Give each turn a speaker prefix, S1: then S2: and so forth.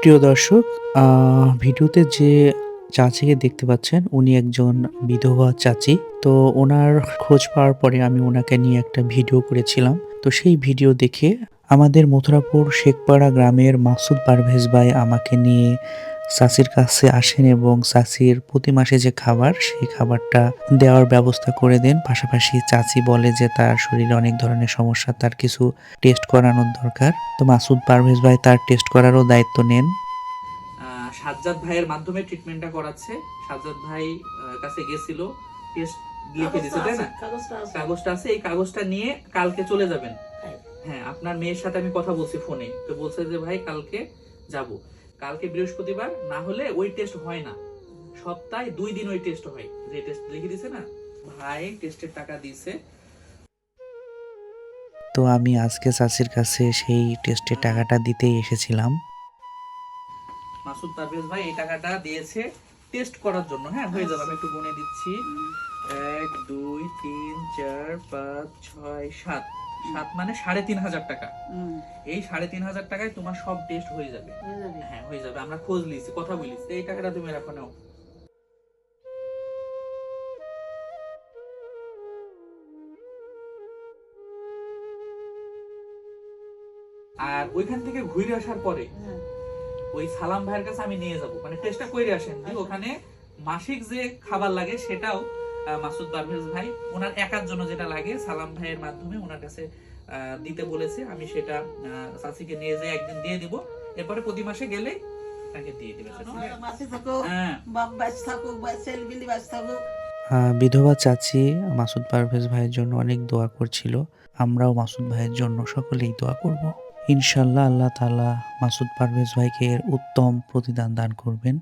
S1: প্রিয় দর্শক ভিডিওতে যে চাচিকে দেখতে পাচ্ছেন, উনি একজন বিধবা চাচি। তো ওনার খোঁজ পাওয়ার পরে আমি ওনাকে নিয়ে একটা ভিডিও করেছিলাম। তো সেই ভিডিও দেখে আমাদের মথুরাপুর শেখপাড়া গ্রামের মাসুদ পারভেজ ভাই আমাকে নিয়ে চাচির কাছে আসেন এবং চাচির প্রতি মাসে যে খাবার সেই খাবারটা দেওয়ার ব্যবস্থা করে দেন। পাশাপাশি চাচি বলে যে তার শরীরে অনেক ধরনের সমস্যা তার কিছু টেস্ট করানোর দরকার। তো মাসুদ পারভেজ ভাই তার টেস্ট করারও দায়িত্ব নেন।
S2: সাজ্জাদ ভাইয়ের মাধ্যমে ট্রিটমেন্টটা করাচ্ছে। সাজ্জাদ ভাই কাছে গেছিল টেস্ট লিখে দিছে তাই না?
S3: কাগজটা আছে।
S2: কাগজটা আছে এই কাগজটা নিয়ে কালকে চলে যাবেন।
S3: হ্যাঁ
S2: আপনার মেয়ের সাথে আমি কথা বলছি ফোনে। তো বলছে যে ভাই কালকে যাব। কালকে বৃহস্পতিবার না হলে ওই টেস্ট হয় না। সপ্তাহে দুই দিন ওই টেস্ট হয়। যে টেস্ট লিখে দিছে না ভাই টেস্টের টাকা দিছে।
S1: তো আমি আজকে চাচির কাছে সেই টেস্টের টাকাটা দিতেই এসেছিলাম।
S2: মাসুদ পারভেজ ভাই এই টাকাটা দিয়েছে টেস্ট করার জন্য। হ্যাঁ হয়ে যাবে আমি একটু গুনে দিচ্ছি। এক দুই তিন চার পাঁচ ছয় সাত। সাত মানে সাড়ে তিন হাজার টাকা। এই সাড়ে তিন হাজার টাকায় তোমার সব টেস্ট হয়ে যাবে।
S3: হ্যাঁ
S2: হয়ে যাবে। আমরা খোঁজ লিছি কথা বলিছি। এই টাকাটা তুমি রাখো নাও। আর ওইখান থেকে ঘুরে আসার পরে
S3: হ্যাঁ,
S2: ওই সালাম ভাইয়ের কাছে আমি নিয়ে যাব। মানে টেস্টটা করে আসেন ওখানে মাসিক যে খাবার লাগে সেটাও মাসুদ পারভেজ ভাই ওনার একার জন্য যেটা লাগে সালাম ভাইয়ের মাধ্যমে ওনার কাছে আহ, দিতে বলেছে। আমি সেটা আহ, চাচিকে নিয়ে যেয়ে একদিন দিয়ে দিব। এরপরে প্রতি মাসে গেলে তাকে দিয়ে দিবে হ্যাঁ।
S1: আহ, বিধবা চাচি মাসুদ পারভেজ ভাইয়ের জন্য অনেক দোয়া করছিল। আমরাও মাসুদ ভাইয়ের জন্য সকলেই দোয়া করব। ইনশাল্লাহ আল্লাহ তাআলা মাসুদ পারভেজ ভাইকে এর উত্তম প্রতিদান দান করবেন।